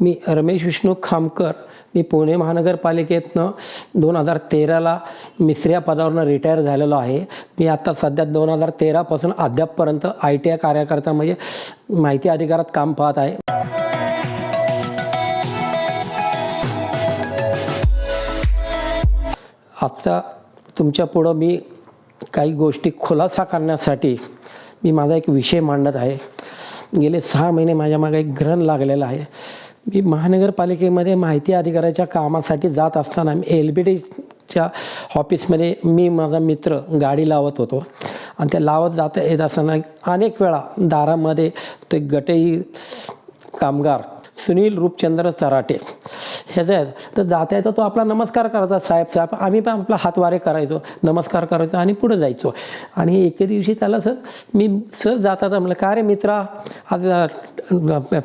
मी रमेश विष्णू खामकर. मी पुणे महानगरपालिकेतनं दोन हजार तेराला मिसऱ्या या पदावरनं रिटायर झालेलो आहे. मी आता सध्या दोन हजार तेरापासून अद्यापपर्यंत आय टी आय कार्यकर्ता म्हणजे माहिती अधिकारात काम पाहत आहे. आत्ता तुमच्या पुढं मी काही गोष्टी खुलासा करण्यासाठी मी माझा एक विषय मांडत आहे. गेले सहा महिने माझ्या मागे एक ग्रहण लागलेला आहे. मी महानगरपालिकेमध्ये माहिती अधिकाराच्या कामासाठी जात असताना मी एल बी डीच्या ऑफिसमध्ये मी माझा मित्र गाडी लावत होतो. आणि त्या लावत जाता येत असताना अनेक वेळा दारामध्ये ते गटई कामगार सुनील रूपचंद्र चराटे ह्याचा आहे तर जाता येतं तो आपला नमस्कार करायचा साहेब साहेब आम्ही पण आपला हातवारे करायचो नमस्कार करायचो आणि पुढे जायचो. आणि एके दिवशी त्याला सर मी सर जाता म्हणलं का रे मित्रा आज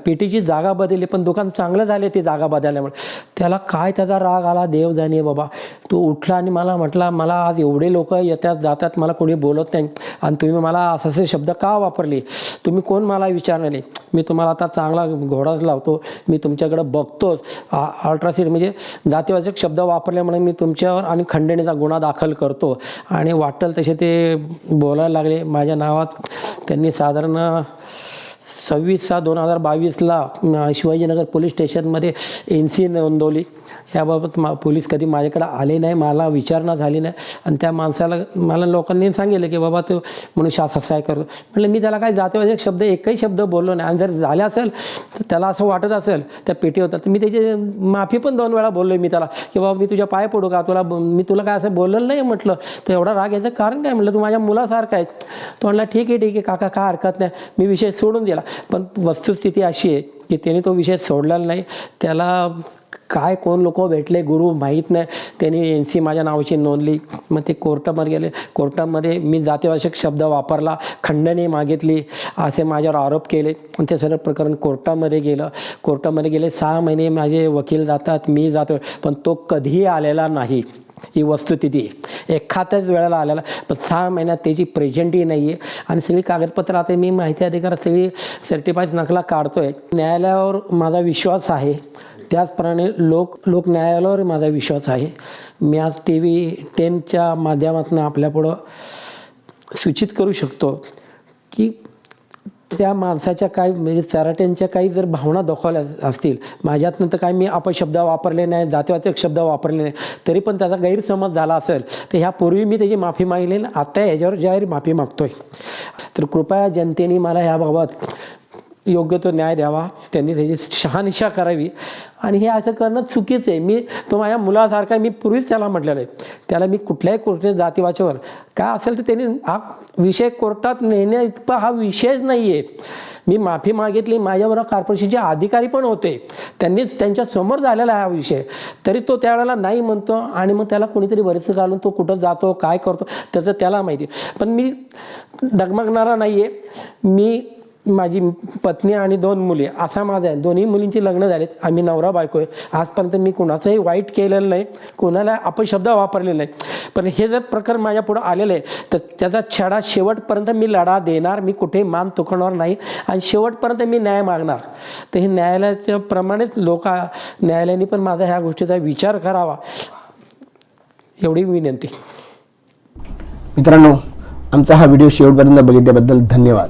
पेटीची जागा बदलली पण दुकान चांगलं झाले ती जागा बदलल्यामुळे. त्याला काय त्याचा राग आला देव जाणे बाबा. तो उठला आणि मला म्हटला मला आज एवढे लोक येतात जातात मला कोणी बोलत नाही. आणि तुम्ही मला असं असे शब्द का वापरले? तुम्ही कोण मला विचारले मी तुम्हाला आता चांगला घोडाच लावतो मी तुमच्याकडं बघतोच. अल्ट्रासीड म्हणजे जातीवाचक शब्द वापरल्यामुळे मी तुमच्यावर आणि खंडणीचा गुन्हा दाखल करतो. आणि वाटेल तसे ते बोलायला लागले. माझ्या नावात त्यांनी साधारण सव्वीस सहा दोन हजार बावीसला शिवाजीनगर पोलीस स्टेशनमध्ये एन सी नोंदवली. याबाबत मा पोलीस कधी माझ्याकडे आले नाही मला विचारणा झाली नाही. आणि त्या माणसाला मला लोकांनी सांगितलं की बाबा तो मनुष्य असा असं करतो म्हटलं मी त्याला काय जातेवाचक शब्द एकही शब्द बोललो नाही. आणि जर झाले असेल तर त्याला असं वाटत असेल त्या पेटी होतात तर मी त्याची माफी पण दोन वेळा बोललो मी त्याला. की बाबा मी तुझ्या पाय पडू का? तुला मी तुला काय असं बोललेलं नाही म्हटलं. तर एवढा राग याचं कारण काय? म्हटलं तू माझ्या मुलासारखा आहे तो म्हणला ठीक आहे ठीक आहे काका काय हरकत नाही. मी विषय सोडून दिला. पण वस्तुस्थिती अशी आहे की त्याने तो विषय सोडलेला नाही. त्याला काय कोण लोक भेटले गुरु माहीत नाही. त्यांनी एन सी माझ्या नावाची नोंदली. मग ते कोर्टामध्ये गेले. कोर्टामध्ये मी जातीवाचक शब्द वापरला खंडणी मागितली असे माझ्यावर आरोप केले. आणि ते सगळं प्रकरण कोर्टामध्ये गेलं. कोर्टामध्ये गेले सहा महिने माझे वकील जातात मी जातो पण तो कधीही आलेला नाही. ही वस्तुस्थिती. एखाद्याच वेळेला आलेला पण सहा महिन्यात त्याची प्रेझेंटही नाही आहे आणि सगळी कागदपत्रं आता मी माहिती अधिकार सगळी सर्टिफाईड नकला काढतो आहे न्यायालयावर माझा विश्वास आहे. त्याचप्रमाणे लोक लोक न्यायालयावर माझा विश्वास आहे. मी आज टी व्ही टेनच्या माध्यमातून आपल्यापुढं सूचित करू शकतो की त्या माणसाच्या काय म्हणजे चराट्यांच्या काही जर भावना दाखवल्या असतील माझ्यातनं तर काय मी अपशब्द वापरले नाही जातीवाचक शब्द वापरले नाही तरी पण त्याचा गैरसमज झाला असेल तर ह्यापूर्वी मी त्याची माफी मागली आणि आत्ता याच्यावर जाहीर माफी मागतो आहे तर कृपया जनतेने मला ह्याबाबत योग्य तो न्याय द्यावा. त्यांनी त्याची शहानिशा करावी. आणि हे असं करणं चुकीचं आहे. मी तो माझ्या मुलासारखा मी पूर्वीच त्याला म्हटलेलं आहे. त्याला मी कुठल्याही कुठल्या जातीवाच्यावर काय असेल तर त्यांनी हा विषय कोर्टात नेण्या इतका हा विषयच नाही आहे मी माफी मागितली. माझ्याबरोबर कॉर्पोरेशनचे अधिकारी पण होते. त्यांनीच त्यांच्यासमोर झालेला हा विषय. तरी तो त्यावेळेला नाही म्हणतो आणि मग त्याला कोणीतरी बरेच घालून तो कुठं जातो काय करतो त्याचं त्याला माहिती. पण मी डगमगणारा नाही आहे मी माझी पत्नी आणि दोन मुली असा माझा आहे. दोन्ही मुलींची लग्न झालीत. आम्ही नवरा बायको आहे. आजपर्यंत मी कुणाचंही वाईट केलेलं नाही. कोणाला अपशब्द वापरले नाही. पण हे जर प्रकरण माझ्या पुढं आलेलं आहे तर त्याचा छडा शेवटपर्यंत मी लढा देणार. मी कुठेही मान तुकणार नाही. आणि शेवटपर्यंत मी न्याय मागणार. तर हे न्यायालयाच्या प्रमाणेच लोक न्यायालयाने पण माझा ह्या गोष्टीचा विचार करावा. एवढी विनंती. मित्रांनो आमचा हा व्हिडिओ शेवटपर्यंत बघितल्याबद्दल धन्यवाद.